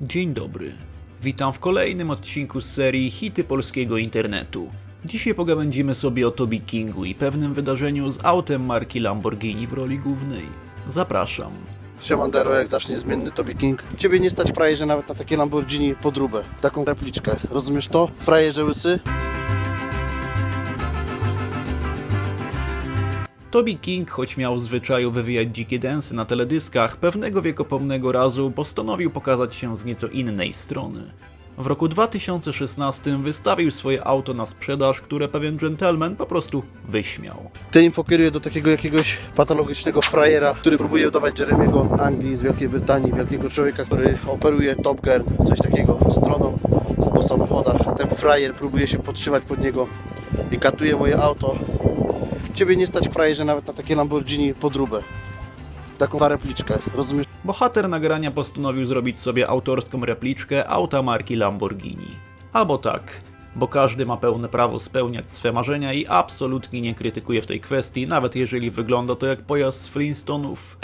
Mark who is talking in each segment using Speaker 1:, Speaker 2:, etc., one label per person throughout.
Speaker 1: Dzień dobry. Witam w kolejnym odcinku z serii Hity polskiego internetu. Dzisiaj pogawędzimy sobie o Toby Kingu i pewnym wydarzeniu z autem marki Lamborghini w roli głównej. Zapraszam.
Speaker 2: Siemandero, jak zacznie zmienny Toby King. Ciebie nie stać frajerze nawet na takie Lamborghini podróbę. Taką repliczkę. Rozumiesz to? Frajerze łysy?
Speaker 1: Toby King, choć miał w zwyczaju wywijać dzikie densy na teledyskach, pewnego wiekopomnego razu postanowił pokazać się z nieco innej strony. W roku 2016 wystawił swoje auto na sprzedaż, które pewien gentleman po prostu wyśmiał.
Speaker 2: Te info kieruje do takiego jakiegoś patologicznego frajera, który próbuje udawać Jeremiego Anglii z Wielkiej Brytanii, wielkiego człowieka, który operuje Top Gear, coś takiego, stroną po samochodach. Ten frajer próbuje się podszywać pod niego i katuje moje auto. Ciebie nie stać frajerze nawet na takie Lamborghini podróbę. Taką repliczkę. Rozumiesz?
Speaker 1: Bohater nagrania postanowił zrobić sobie autorską repliczkę auta marki Lamborghini. Albo tak, bo każdy ma pełne prawo spełniać swe marzenia i absolutnie nie krytykuje w tej kwestii, nawet jeżeli wygląda to jak pojazd z Flintstonów.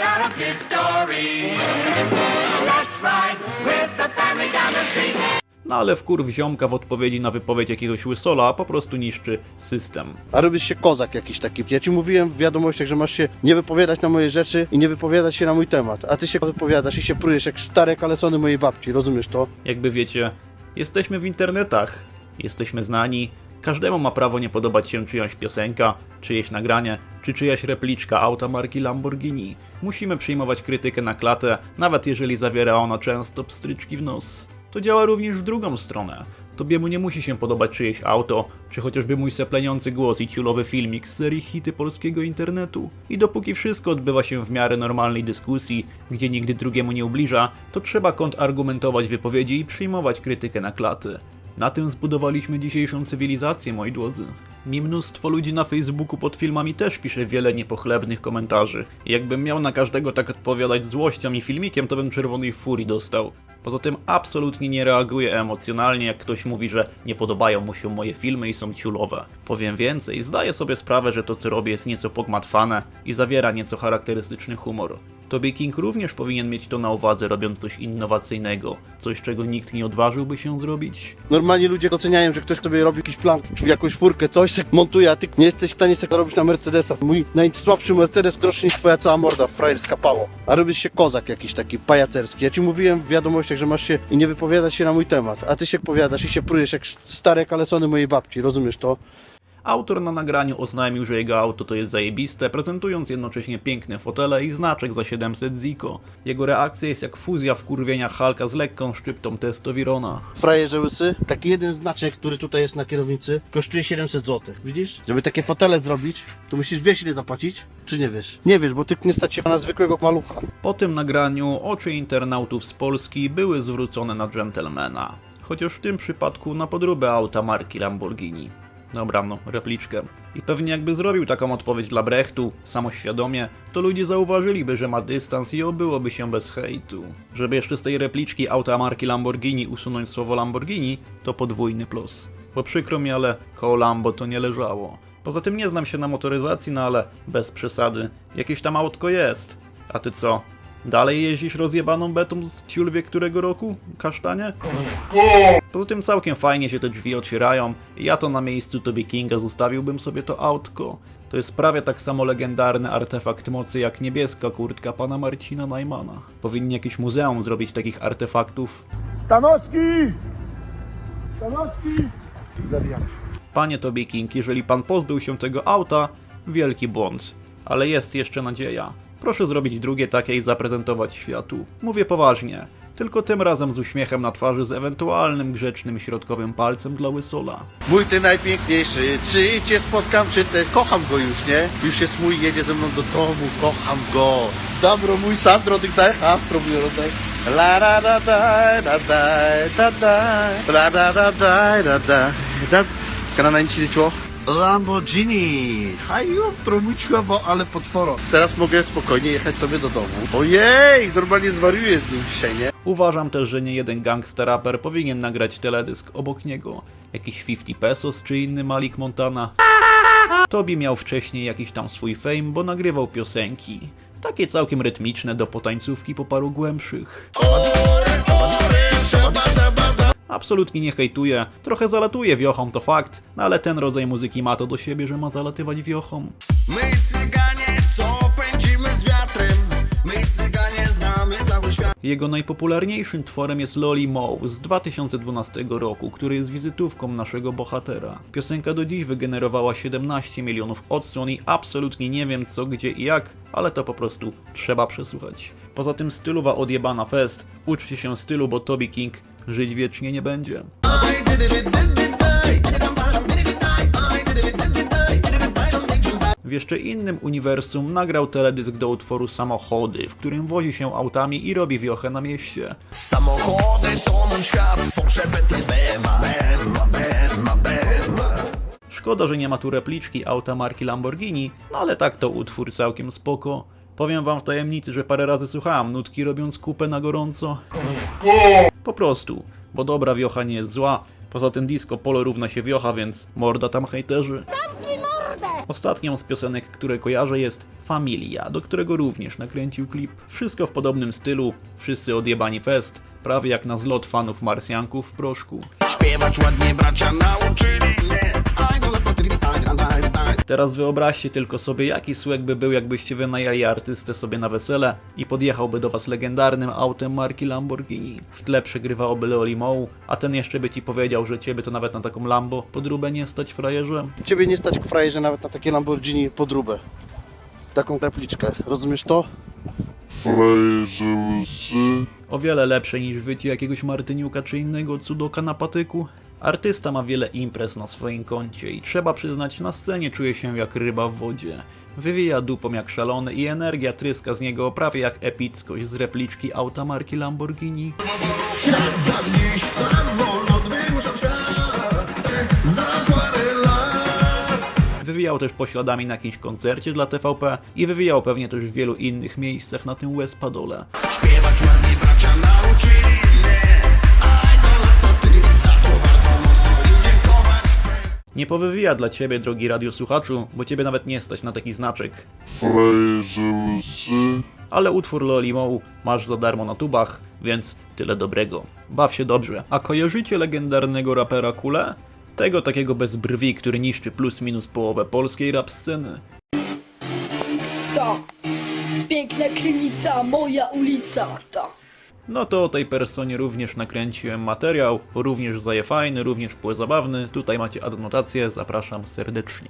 Speaker 1: No ale wkurw ziomka w odpowiedzi na wypowiedź jakiegoś łysola po prostu niszczy system.
Speaker 2: A robisz się kozak jakiś taki. Ja ci mówiłem w wiadomościach, że masz się nie wypowiadać na moje rzeczy i nie wypowiadać się na mój temat. A ty się wypowiadasz i się prujesz jak stare kalesony mojej babci, rozumiesz to?
Speaker 1: Jakby wiecie, jesteśmy w internetach, jesteśmy znani, każdemu ma prawo nie podobać się czyjaś piosenka, czyjeś nagranie, czy czyjaś repliczka auta marki Lamborghini. Musimy przyjmować krytykę na klatę, nawet jeżeli zawiera ona często pstryczki w nos. To działa również w drugą stronę. Tobiemu nie musi się podobać czyjeś auto, czy chociażby mój sepleniący głos i ciulowy filmik z serii hity polskiego internetu. I dopóki wszystko odbywa się w miarę normalnej dyskusji, gdzie nigdy drugiemu nie ubliża, to trzeba kontrargumentować wypowiedzi i przyjmować krytykę na klatę. Na tym zbudowaliśmy dzisiejszą cywilizację, moi drodzy. Mi mnóstwo ludzi na Facebooku pod filmami też pisze wiele niepochlebnych komentarzy. Jakbym miał na każdego tak odpowiadać złością i filmikiem, to bym czerwonej furii dostał. Poza tym absolutnie nie reaguję emocjonalnie, jak ktoś mówi, że nie podobają mu się moje filmy i są ciulowe. Powiem więcej, zdaję sobie sprawę, że to co robię jest nieco pogmatwane i zawiera nieco charakterystyczny humor. Tobie King również powinien mieć to na uwadze, robiąc coś innowacyjnego, coś czego nikt nie odważyłby się zrobić.
Speaker 2: Normalnie ludzie doceniają, że ktoś sobie robi jakiś plan, czy jakąś furkę, coś tak montuje, a ty nie jesteś w stanie sobie robić na Mercedesa. Mój najsłabszy Mercedes droższy niż twoja cała morda, frajerska pało. A robisz się kozak jakiś taki pajacerski. Ja ci mówiłem w wiadomościach, że masz się i nie wypowiadać się na mój temat. A ty się powiadasz i się prujesz jak stare kalesony mojej babci, rozumiesz to?
Speaker 1: Autor na nagraniu oznajmił, że jego auto to jest zajebiste, prezentując jednocześnie piękne fotele i znaczek za 700 Ziko. Jego reakcja jest jak fuzja wkurwienia Halka z lekką szczyptą testowirona.
Speaker 2: Frajerze łysy, taki jeden znaczek, który tutaj jest na kierownicy, kosztuje 700 zł. Widzisz? Żeby takie fotele zrobić, to musisz wiesz ile zapłacić? Czy nie wiesz? Nie wiesz, bo ty nie stać się na zwykłego malucha.
Speaker 1: Po tym nagraniu oczy internautów z Polski były zwrócone na gentlemana. Chociaż w tym przypadku na podróbę auta marki Lamborghini. Dobra, no, repliczkę. I pewnie jakby zrobił taką odpowiedź dla Brechtu, samoświadomie, to ludzie zauważyliby, że ma dystans i obyłoby się bez hejtu. Żeby jeszcze z tej repliczki auta marki Lamborghini usunąć słowo Lamborghini, to podwójny plus. Bo przykro mi, ale koło Lambo to nie leżało. Poza tym nie znam się na motoryzacji, no ale bez przesady. Jakieś tam autko jest. A ty co? Dalej jeździsz rozjebaną betą z ciulwie którego roku? Kasztanie? Poza tym całkiem fajnie się te drzwi otwierają. Ja to na miejscu Toby Kinga zostawiłbym sobie to autko. To jest prawie tak samo legendarny artefakt mocy jak niebieska kurtka pana Marcina Najmana. Powinni jakieś muzeum zrobić takich artefaktów.
Speaker 3: Stanowski! Stanowski! Zabijam się.
Speaker 1: Panie Toby King, jeżeli pan pozbył się tego auta, wielki błąd. Ale jest jeszcze nadzieja. Proszę zrobić drugie takie i zaprezentować światu. Mówię poważnie. Tylko tym razem z uśmiechem na twarzy z ewentualnym grzecznym środkowym palcem dla łysola.
Speaker 2: Mój ty najpiękniejszy, czy cię spotkam, czy te... Kocham go już, nie? Już jest mój, jedzie ze mną do domu, kocham go. Dobro, mój Sandro, tych daj, a spróbuję tak. La da da da da da da da la da da da da da da Kana na nic liczyło? Lamborghini! Haju, promuciła, bo ale potworo. Teraz mogę spokojnie jechać sobie do domu. Ojej, normalnie zwariuję z nim dzisiaj, nie?
Speaker 1: Uważam też, że nie jeden gangster raper powinien nagrać teledysk obok niego. Jakiś 50 pesos czy inny Malik Montana. Tobi miał wcześniej jakiś tam swój fame, bo nagrywał piosenki. Takie całkiem rytmiczne do potańcówki po paru głębszych. Absolutnie nie hejtuję, trochę zalatuje wiochom, to fakt, no ale ten rodzaj muzyki ma to do siebie, że ma zalatywać wiochom.
Speaker 4: My cyganie, co pędzimy z wiatrem My cyganie znamy cały świat
Speaker 1: Jego najpopularniejszym tworem jest Loli Moe z 2012 roku, który jest wizytówką naszego bohatera. Piosenka do dziś wygenerowała 17 milionów odsłon i absolutnie nie wiem co, gdzie i jak, ale to po prostu trzeba przesłuchać. Poza tym stylowa odjebana fest, uczcie się stylu, bo Toby King żyć wiecznie nie będzie. W jeszcze innym uniwersum nagrał teledysk do utworu Samochody, w którym wozi się autami i robi wiochę na mieście.
Speaker 4: Samochody to mój świat Porsche, Bentley, BMW BMW, BMW, BMW
Speaker 1: Szkoda, że nie ma tu repliczki auta marki Lamborghini, no ale tak to utwór całkiem spoko. Powiem wam w tajemnicy, że parę razy słuchałem nutki robiąc kupę na gorąco. Po prostu, bo dobra wiocha nie jest zła, poza tym disco polo równa się wiocha, więc morda tam hejterzy. Ostatnią z piosenek, które kojarzę jest Familia, do którego również nakręcił klip. Wszystko w podobnym stylu, wszyscy odjebani fest, prawie jak na zlot fanów marsjanków w proszku.
Speaker 4: Śpiewać ładnie bracia nauczyli mnie
Speaker 1: Teraz wyobraźcie tylko sobie, jaki słek by był, jakbyście wynajęli artystę sobie na wesele i podjechałby do was legendarnym autem marki Lamborghini. W tle przegrywałoby Loli Moe, a ten jeszcze by ci powiedział, że ciebie to nawet na taką Lambo podróbę nie stać frajerze.
Speaker 2: Ciebie nie stać w frajerze nawet na takie Lamborghini podróbę. Taką repliczkę, rozumiesz to?
Speaker 5: Frajerze łysy.
Speaker 1: O wiele lepsze niż wycie jakiegoś Martyniuka czy innego cudoka na patyku. Artysta ma wiele imprez na swoim koncie i trzeba przyznać, na scenie czuje się jak ryba w wodzie. Wywija dupą jak szalony i energia tryska z niego prawie jak epickość z repliczki auta marki Lamborghini. Wywijał też pośladami na jakimś koncercie dla TVP i wywijał pewnie też w wielu innych miejscach na tym Wespadole.
Speaker 4: Śpiewać
Speaker 1: powywija dla ciebie, drogi radiosłuchaczu, bo ciebie nawet nie stać na taki znaczek.
Speaker 5: Frajerze łysy.
Speaker 1: Ale utwór Loli Moe masz za darmo na tubach, więc tyle dobrego. Baw się dobrze. A kojarzycie legendarnego rapera Kule? Tego takiego bez brwi, który niszczy plus minus połowę polskiej rap sceny.
Speaker 6: Ta. Piękna krynica, moja ulica, ta.
Speaker 1: No to o tej personie również nakręciłem materiał, również zajefajny, również płezabawny. Tutaj macie adnotację, zapraszam serdecznie.